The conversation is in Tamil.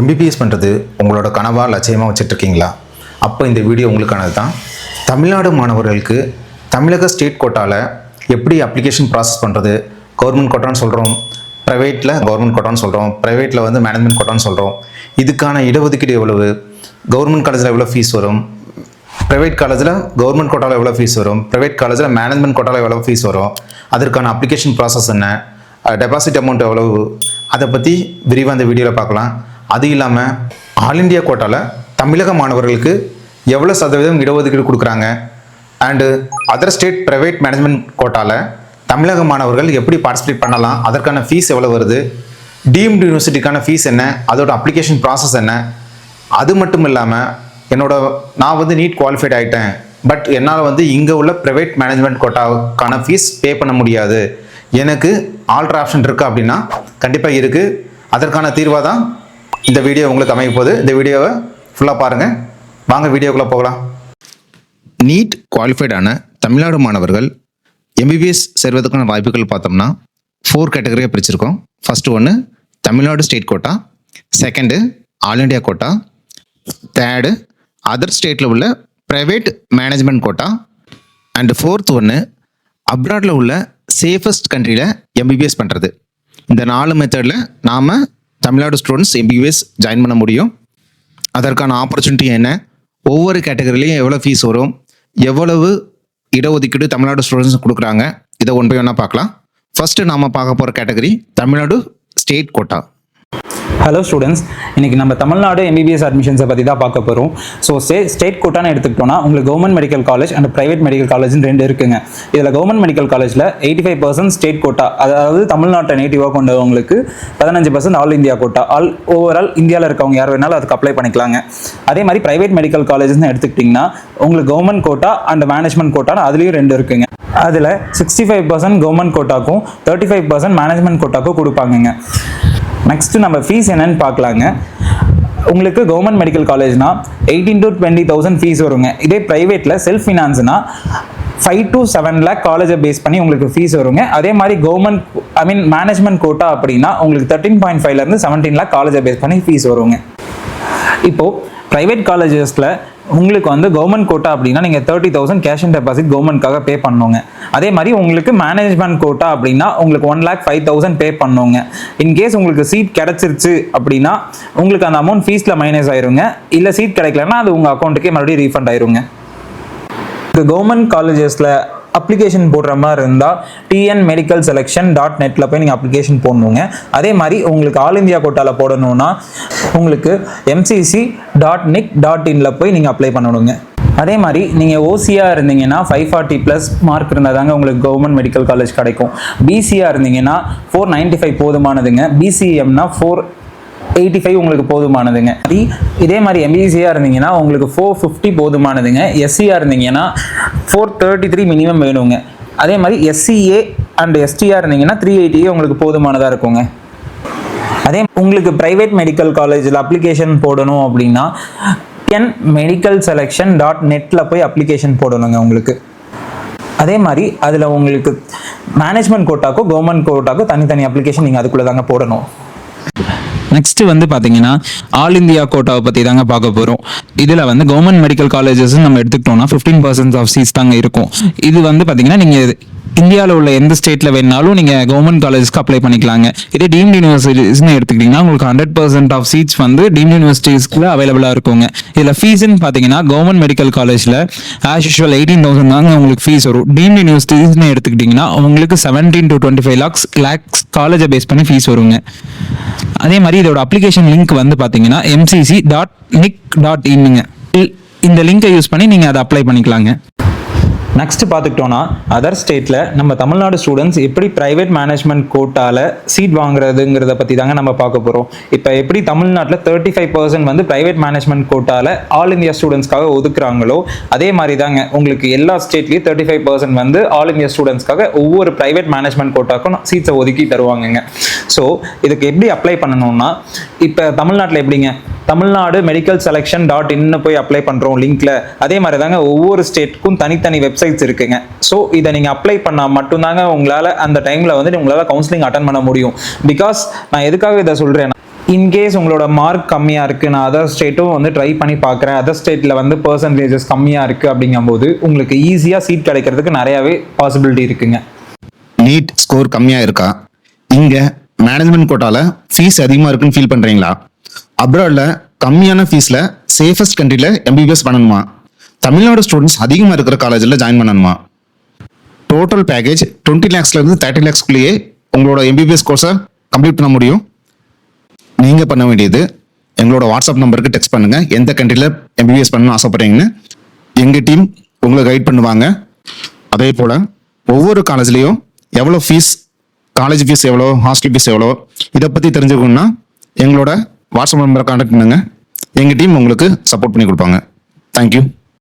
எம்பிபிஎஸ் பண்ணுறது உங்களோட கனவா லட்சியமாக வச்சுட்ருக்கீங்களா? அப்போ இந்த வீடியோ உங்களுக்கானது தான் தமிழ்நாடு மாணவர்களுக்கு தமிழக ஸ்டேட் கோட்டாவில் எப்படி அப்ளிகேஷன் ப்ராசஸ் பண்ணுறது கவர்மெண்ட் கோட்டான்னு சொல்கிறோம் ப்ரைவேட்டில் கவர்மெண்ட் கோட்டான்னு சொல்கிறோம் ப்ரைவேட்டில் வந்து மேனேஜ்மெண்ட் கோட்டான்னு சொல்கிறோம் இதுக்கான இடஒதுக்கீடு எவ்வளவு? கவர்மெண்ட் காலேஜில் எவ்வளோ ஃபீஸ் வரும்? ப்ரைவேட் காலேஜில் கவர்மெண்ட் கோட்டாவில் எவ்வளோ ஃபீஸ் வரும்? ப்ரைவேட் காலேஜில் மேனேஜ்மெண்ட் கோட்டாவில் எவ்வளோ ஃபீஸ் வரும்? அதற்கான அப்ளிகேஷன் ப்ராசஸ் என்ன? டெபாசிட் அமௌண்ட் எவ்வளவு? அதை பற்றி விரிவாக அந்த வீடியோவில் பார்க்கலாம். அது இல்லாமல் ஆல் இந்தியா கோட்டாவில் தமிழக மாணவர்களுக்கு எவ்வளோ சதவீதம் இடஒதுக்கீடு கொடுக்குறாங்க? And other state private management கோட்டாவில் தமிழக மாணவர்கள் எப்படி பார்ட்டிசிபேட் பண்ணலாம்? அதற்கான ஃபீஸ் எவ்வளோ வருது? டீம்டு யூனிவர்சிட்டிக்கான ஃபீஸ் என்ன? அதோட அப்ளிகேஷன் ப்ராசஸ் என்ன? அது மட்டும் இல்லாமல் என்னோட நான் வந்து நீட் குவாலிஃபைட் ஆகிட்டேன் பட் என்னால் வந்து இங்கே உள்ள ப்ரைவேட் மேனேஜ்மெண்ட் கோட்டாவுக்கான ஃபீஸ் பே பண்ண முடியாது. எனக்கு ஆல்ட்ரு ஆப்ஷன் இருக்குது அப்படின்னா கண்டிப்பாக இருக்குது அதற்கான தீர்வாக தான் இந்த வீடியோ உங்களுக்கு அமைய போகுது. இந்த வீடியோவை ஃபுல்லாக பாருங்கள் வாங்க வீடியோக்குள்ளே போகலாம். நீட் குவாலிஃபைடான தமிழ்நாடு மாணவர்கள் எம்பிபிஎஸ் சேர்வதற்கான வாய்ப்புகள் பார்த்தோம்னா ஃபோர் கேட்டகரியாக பிரிச்சிருக்கோம். ஃபஸ்ட்டு ஒன்று Tamil Nadu state quota second all India quota third other ஸ்டேட்டில் உள்ள private management quota and fourth ஒன்று அப்ராடில் உள்ள சேஃபஸ்ட் கண்ட்ரியில் எம்பிபிஎஸ் பண்ணுறது இந்த நாலு மெத்தடில் நாம் தமிழ்நாடு ஸ்டூடெண்ட்ஸ் எம்பிபிஎஸ் ஜாயின் பண்ண முடியும். அதற்கான ஆப்பர்ச்சுனிட்டி என்ன? ஒவ்வொரு கேட்டகரிலையும் எவ்வளோ ஃபீஸ் வரும்? எவ்வளவு இடஒதுக்கீடு தமிழ்நாடு ஸ்டூடெண்ட்ஸ் கொடுக்குறாங்க? இதை ஒன் பை பார்க்கலாம். ஃபர்ஸ்ட் நாம பார்க்க போகிற category Tamil Nadu state quota hello students இன்னைக்கு நம்ம தமிழ்நாடு எம்பிபிஎஸ் அட்மிஷன்ஸை பற்றி தான் பார்க்க போகிறோம் ஸோ ஸ்டே ஸ்டேட் கோட்டான்னு எடுத்துக்கிட்டோம்னா உங்களுக்கு government medical college and private medical காலேஜ்னு ரெண்டு இருக்குங்க. இதில் கவர்மெண்ட் மெடிக்கல் காலேஜில் eighty five percent state quota அதாவது தமிழ்நாட்டை நேட்டிவாக கொண்டவங்களுக்கு பதினஞ்சு percent all India quota all overall இந்தியாவில் இருக்கவங்க யார் வேணாலும் அதுக்கு அப்ளை பண்ணிக்கலாங்க. அதே மாதிரி ப்ரைவேட் மெடிக்கல் காலேஜ்னு எடுத்துக்கிட்டிங்கன்னா உங்களுக்கு கவர்மெண்ட் கோட்டா அண்ட் மேனேஜ்மெண்ட் கோட்டான்னு அதுலேயும் ரெண்டு இருக்குங்க. அதில் சிக்ஸ்டி ஃபைவ் பர்சன்ட் கவர்மெண்ட் கோட்டாக்கும் தேர்ட்டி ஃபைவ் பர்சன்ட் மேனேஜ்மெண்ட் கோட்டாக்கும் கொடுப்பாங்கங்க. நெக்ஸ்ட்டு நம்ம ஃபீஸ் என்னன்னு பார்க்கலாங்க. உங்களுக்கு government medical காலேஜ்னா eighteen to twenty thousand fees வருங்க. இதே ப்ரைவேட்டில் செல்ஃப் ஃபினான்ஸ்னா ஃபைவ் டு செவன் லேக் காலேஜை பேஸ் பண்ணி உங்களுக்கு ஃபீஸ் வருங்க. அதே மாதிரி government I mean management quota அப்படின்னா உங்களுக்கு தேர்ட்டின் பாயிண்ட் ஃபைவ்லேருந்து செவன்டீன் லேக் காலேஜை பேஸ் பண்ணி ஃபீஸ் வருங்க. இப்போது ப்ரைவேட் காலேஜஸில் உங்களுக்கு வந்து கவர்மெண்ட் கோட்டா அப்படின்னா நீங்கள் thirty thousand cash and deposit கவர்மெண்ட்காக pay பண்ணுங்க. அதே மாதிரி உங்களுக்கு மேனேஜ்மெண்ட் கோட்டா அப்படின்னா உங்களுக்கு one lakh five thousand pay பண்ணுங்க. இன்கேஸ் உங்களுக்கு சீட் கிடச்சிருச்சு அப்படின்னா உங்களுக்கு அந்த அமௌண்ட் ஃபீஸில் மைனஸ் ஆயிருங்க. இல்லை சீட் கிடைக்கலன்னா அது உங்கள் அக்கௌண்ட்டுக்கே மறுபடியும் ரீஃபண்ட் ஆயிருங்க. கவர்மெண்ட் காலேஜஸில் அப்ளிகேஷன் போடுற மாதிரி இருந்தால் டிஎன் மெடிக்கல் செலெக்ஷன் டாட் நெட்டில் போய் நீங்கள் அப்ளிகேஷன் போடணுங்க. அதே மாதிரி உங்களுக்கு ஆல் இந்தியா கோட்டாவில் போடணும்னா உங்களுக்கு எம்சிசி டாட் நிக் டாட் இனில் போய் நீங்கள் அப்ளை பண்ணணுங்க. அதே மாதிரி நீங்கள் ஓசியாக இருந்தீங்கன்னா ஃபைவ் ஃபார்ட்டி ப்ளஸ் மார்க் இருந்தால் தாங்க உங்களுக்கு கவர்மெண்ட் மெடிக்கல் காலேஜ் கிடைக்கும். பிசியாக இருந்தீங்கன்னா ஃபோர் நைன்ட்டி ஃபைவ் போதுமானதுங்க. பிசிஎம்னா ஃபோர் எயிட்டி ஃபைவ் உங்களுக்கு போதுமானதுங்க. இதே மாதிரி எம்பிசியாக இருந்தீங்கன்னா உங்களுக்கு ஃபோர் ஃபிஃப்டி போதுமானதுங்க. எஸ்சியாக இருந்தீங்கன்னா ஃபோர் தேர்ட்டி த்ரீ மினிமம் வேணுங்க. அதே மாதிரி எஸ்சிஏ அண்ட் எஸ்டியாக இருந்தீங்கன்னா த்ரீ எயிட்டியே உங்களுக்கு போதுமானதாக இருக்குங்க. அதே உங்களுக்கு ப்ரைவேட் மெடிக்கல் காலேஜில் அப்ளிகேஷன் போடணும் அப்படின்னா என் மெடிக்கல் செலெக்ஷன் டாட் நெட்டில் போய் அப்ளிகேஷன் போடணுங்க உங்களுக்கு. அதே மாதிரி அதில் உங்களுக்கு மேனேஜ்மெண்ட் கோட்டாக்கோ கவர்மெண்ட் கோட்டாக்கோ தனித்தனி அப்ளிகேஷன் நீங்கள் அதுக்குள்ளே தாங்க போடணும். நெக்ஸ்ட் வந்து பார்த்தீங்கன்னா ஆல் இந்தியா கோட்டாவை பற்றி தாங்க பார்க்க போகிறோம் இதில் வந்து கவர்மெண்ட் மெடிக்கல் காலேஜஸ் நம்ம எடுத்துக்கிட்டோம்னா ஃபிஃப்டீன் பர்சன்ட் ஆஃப் சீட்ஸ் தாங்க இருக்கும். இது வந்து பார்த்தீங்கன்னா நீங்கள் இந்தியாவில் உள்ள எந்த ஸ்டேட்டில் வேணாலும் நீங்கள் கவர்மெண்ட் காலேஜஸ்க்கு அப்ளை பண்ணிக்கலாங்க. இதே டீம்டு யூனிவர்சிட்டிஸ்னு எடுத்துக்கிட்டீங்கன்னா உங்களுக்கு ஹண்ட்ரட் பர்சன்ட் ஆஃப் சீட்ஸ் வந்து டீம்டு யூனிவர்சிட்டிஸ்க்கு அவைலபிளாக இருக்குங்க. இதில் ஃபீஸ்ன்னு பார்த்தீங்கன்னா கவர்மெண்ட் மெடிக்கல் காலேஜில் ஆஸ் யூஷுவல் எயிட்டீன் தௌசண்ட் தாங்க உங்களுக்கு ஃபீஸ் வரும். டீம்டு யூனிவர்சிட்டிஸ்னு எடுத்துக்கிட்டிங்கன்னா உங்களுக்கு seventeen to twenty five lakhs lakhs காலேஜை பேஸ் பண்ணி ஃபீஸ் வருங்க. அதே மாதிரி இதோட அப்ளிகேஷன் லிங்க் வந்து பார்த்தீங்கன்னா எம்சிசி டாட் நிக் டாட் இன்னுங்க இந்த லிங்கை யூஸ் பண்ணி நீங்கள் அதை அப்ளை பண்ணிக்கலாங்க. நெக்ஸ்ட் பார்த்துக்கிட்டோன்னா அதர் ஸ்டேட்டில் நம்ம தமிழ்நாடு ஸ்டூடெண்ட்ஸ் எப்படி ப்ரைவேட் மேனேஜ்மெண்ட் கோட்டாவில் சீட் வாங்குறதுங்கிறத பற்றி தாங்க நம்ம பார்க்க போகிறோம் இப்போ எப்படி தமிழ்நாட்டில் தேர்ட்டி ஃபைவ் பர்சன்ட் வந்து ப்ரைவேட் மேனேஜ்மெண்ட் கோட்டாவில் ஆல் இந்தியா ஸ்டூடெண்ட்ஸ்க்காக ஒதுக்குறாங்களோ அதே மாதிரி தாங்க உங்களுக்கு எல்லா ஸ்டேட்லேயும் தேர்ட்டி ஃபைவ் பர்சன்ட் வந்து ஆல் இந்தியா ஸ்டூடெண்ட்ஸ்க்காக ஒவ்வொரு ப்ரைவேட் மேனேஜ்மெண்ட் கோட்டாக்கும் சீட்ஸை ஒதுக்கி தருவாங்கங்க. ஸோ இதுக்கு எப்படி அப்ளை பண்ணணும்னா இப்போ தமிழ்நாட்டில் எப்படிங்க? தமிழ்நாடு மெடிக்கல் செலெக்ஷன் டாட் இன்னு போய் அப்ளை பண்ணுறோம் லிங்க்ல அதே மாதிரி தாங்க ஒவ்வொரு ஸ்டேட்டுக்கும் தனித்தனி வெப்சைட் வெப்சைட்ஸ் இருக்குங்க ஸோ இதை நீங்கள் அப்ளை பண்ணால் மட்டும்தாங்க உங்களால் அந்த டைமில் வந்து உங்களால் கவுன்சிலிங் அட்டன் பண்ண முடியும். பிகாஸ் நான் எதுக்காக இதை சொல்கிறேன் இன்கேஸ் உங்களோட மார்க் கம்மியாக இருக்குது நான் அதர் ஸ்டேட்டும் வந்து ட்ரை பண்ணி பார்க்குறேன். அதர் ஸ்டேட்டில் வந்து பர்சன்டேஜஸ் கம்மியாக இருக்குது அப்படிங்கும்போது உங்களுக்கு ஈஸியாக சீட் கிடைக்கிறதுக்கு நிறையாவே பாசிபிலிட்டி இருக்குங்க. நீட் ஸ்கோர் கம்மியாக இருக்கா? இங்கே மேனேஜ்மெண்ட் கோட்டாவில் ஃபீஸ் அதிகமாக இருக்குன்னு ஃபீல் பண்ணுறீங்களா அப்ராடில் கம்மியான ஃபீஸில் சேஃபஸ்ட் கண்ட்ரியில் எம்பிபிஎஸ் பண்ணணுமா? தமிழ்நாடு ஸ்டூடெண்ட்ஸ் அதிகமாக இருக்கிற காலேஜில் ஜாயின் பண்ணணுமா? டோட்டல் பேக்கேஜ் டுவெண்ட்டி லேக்ஸ்லேருந்து தேர்ட்டி லேக்ஸ்க்குள்ளேயே உங்களோட எம்பிபிஎஸ் கோர்ஸை கம்ப்ளீட் பண்ண முடியும். நீங்கள் பண்ண வேண்டியது எங்களோட வாட்ஸ்அப் நம்பருக்கு டெக்ஸ்ட் பண்ணுங்கள் எந்த கண்ட்ரியில் எம்பிபிஎஸ் பண்ணணும்னு ஆசைப்பட்றீங்கன்னு எங்கள் டீம் உங்களை கைட் பண்ணுவாங்க. அதே போல் ஒவ்வொரு காலேஜ்லேயும் எவ்வளோ ஃபீஸ் காலேஜ் ஃபீஸ் எவ்வளோ ஹாஸ்டல் ஃபீஸ் எவ்வளோ இதை பற்றி தெரிஞ்சுக்கணும்னா எங்களோட வாட்ஸ்அப் நம்பரை கான்டாக்ட் பண்ணுங்கள் எங்கள் டீம் உங்களுக்கு சப்போர்ட் பண்ணி கொடுப்பாங்க. தேங்க்யூ